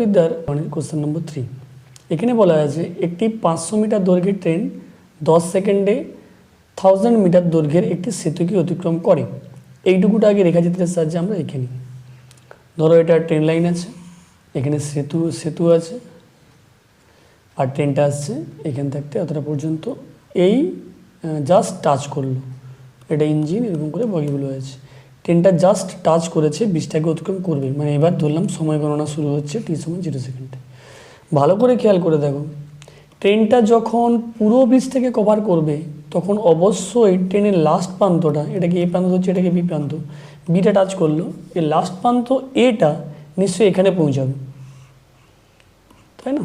বিদ্যার question number three এখানে বলা আছে একটি পাঁচশো মিটার দৈর্ঘ্যের ট্রেন দশ সেকেন্ডে থাউজেন্ড মিটার দৈর্ঘ্যের একটি সেতুকে অতিক্রম করে। এইটুকুটা আগে রেখা রেখাচিত্রের সাহায্যে আমরা এঁকে নিই। ধরো, এটা ট্রেন লাইন আছে, এখানে সেতু সেতু আছে, আর ট্রেনটা আসছে এখান থাকতে অতটা পর্যন্ত। এই জাস্ট টাচ করল। এটা ইঞ্জিন এরকম করে বগিগুলো আছে ট্রেনটা জাস্ট টাচ করেছে বিশটাকে অতিক্রম করবে। মানে এবার ধরলাম সময় গণনা শুরু হচ্ছে টি সময় জিরো সেকেন্ডে। ভালো করে খেয়াল করে দেখো। ট্রেনটা যখন পুরো ব্রিজটাকে কভার করবে, তখন অবশ্যই ট্রেনের লাস্ট প্রান্তটা এটাকে এ প্রান্ত হচ্ছে এটাকে বি প্রান্ত? বিটা টাচ করল এর লাস্ট প্রান্ত এটা নিশ্চয়ই এখানে পৌঁছাবে। তাই না?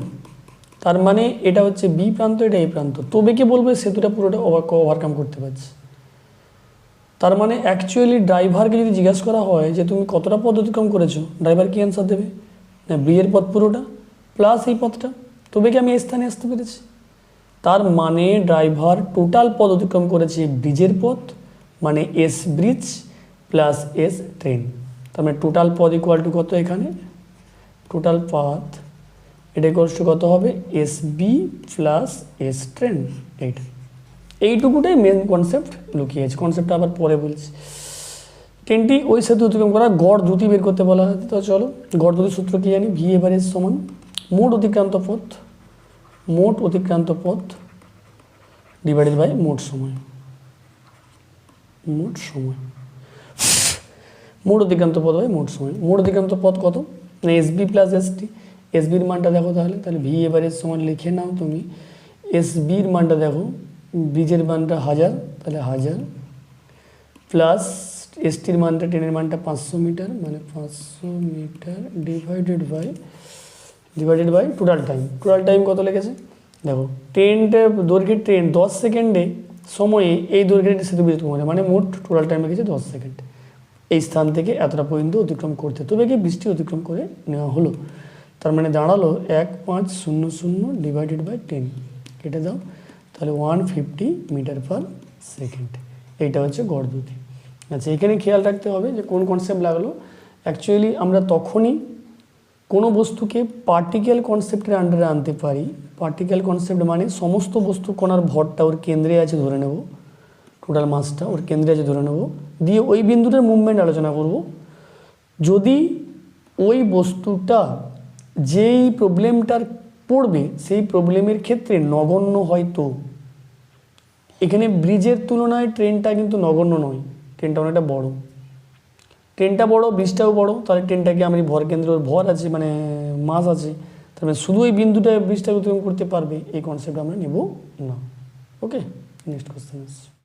তার মানে এটা হচ্ছে বি প্রান্ত, এটা এ প্রান্ত। তবে কি বলবে সেতুটা পুরোটা ওভারকাম করতে পারছে। তার মানে অ্যাকচুয়ালি ড্রাইভারকে যদি জিজ্ঞাসা করা হয় যে তুমি কতটা পথ অতিক্রম করেছ ড্রাইভার কি অ্যান্সার দেবে? না ব্রিজের পথ পুরোটা প্লাস এই পথটা। তবে কি আমি এই স্থানে আসতে পেরেছি? তার মানে ড্রাইভার টোটাল পথ অতিক্রম করেছে ব্রিজের পথ মানে S bridge plus S train তার মানে টোটাল পথ ইকুয়াল টু কত এখানে? টোটাল পাথ, এটা ইকুয়ালস টু কত হবে? S B plus S train এইটা। এইটুকুটাই মেন কনসেপ্ট লুকিয়েছে কনসেপ্টটা আবার পরে বলছি। ট্রেনটি ওই সেতু অতিক্রম করা, গড় দ্রুতি বের করতে বলা হয়েছে তো চলো, গড় দ্রুতির সূত্র কী জানি? ভি এভারেজ সমান। মোট অতিক্রান্ত পথ, মোট অতিক্রান্ত পথ ডিভাইডেড বাই মোট সময়। মোট সময়। মোট অতিক্রান্ত পথ বাই মোট সময়। মোট অতিক্রান্ত পথ কত? না S B plus S T S বির মানটা দেখো তাহলে। তাহলে ভি এভারেজ সমান লিখে নাও তুমি। এস বির মানটা দেখো। ব্রিজের মানটা হাজার, তাহলে হাজার প্লাস এসটির মানটা ট্রেনের মানটা পাঁচশো মিটার মানে পাঁচশো metre divided by divided by total time total time কত লেগেছে? দেখো ট্রেনটা দৈর্ঘ্যের ট্রেন দশ সেকেন্ডে সময়ে এই দৈর্ঘ্যের সেতু বিদ্যুৎ করে মানে মোট টোটাল টাইম লেগেছে দশ সেকেন্ড। এই স্থান থেকে এতটা পর্যন্ত অতিক্রম করতে। তবে কি বৃষ্টি অতিক্রম করে নেওয়া হলো? তার মানে দাঁড়াল এক পাঁচ শূন্য শূন্য ডিভাইডেড বাই টেন কেটে দাও। তাহলে one fifty metre per second এইটা হচ্ছে গড় দ্রুতি আচ্ছা এখানে খেয়াল রাখতে হবে যে কোন কনসেপ্ট লাগল। অ্যাকচুয়ালি আমরা তখনই কোনো বস্তুকে পার্টিকেল কনসেপ্টের আন্ডারে আনতে পারি। পার্টিক্যাল কনসেপ্ট মানে সমস্ত বস্তু কণার ভরটা ওর কেন্দ্রে আছে ধরে নেব। টোটাল মাসটা ওর কেন্দ্রে আছে ধরে নেব। দিয়ে ওই বিন্দুটার মুভমেন্ট আলোচনা করব। যদি ওই বস্তুটা যেই প্রবলেমটার পড়বে, সেই প্রবলেমের ক্ষেত্রে নগণ্য হয়তো। এখানে ব্রিজের তুলনায় ট্রেনটা কিন্তু নগণ্য নয়। ট্রেনটা অনেকটা বড়। ট্রেনটা বড় ব্রিজটাও বড়, তাহলে ট্রেনটাকে আমি ভর কেন্দ্র, ভর আছে মানে মাস আছে। তার মানে শুধু এই বিন্দুটা ব্রিজটা অতিক্রম করতে পারবে, এই কনসেপ্ট আমরা নেব না। Okay next question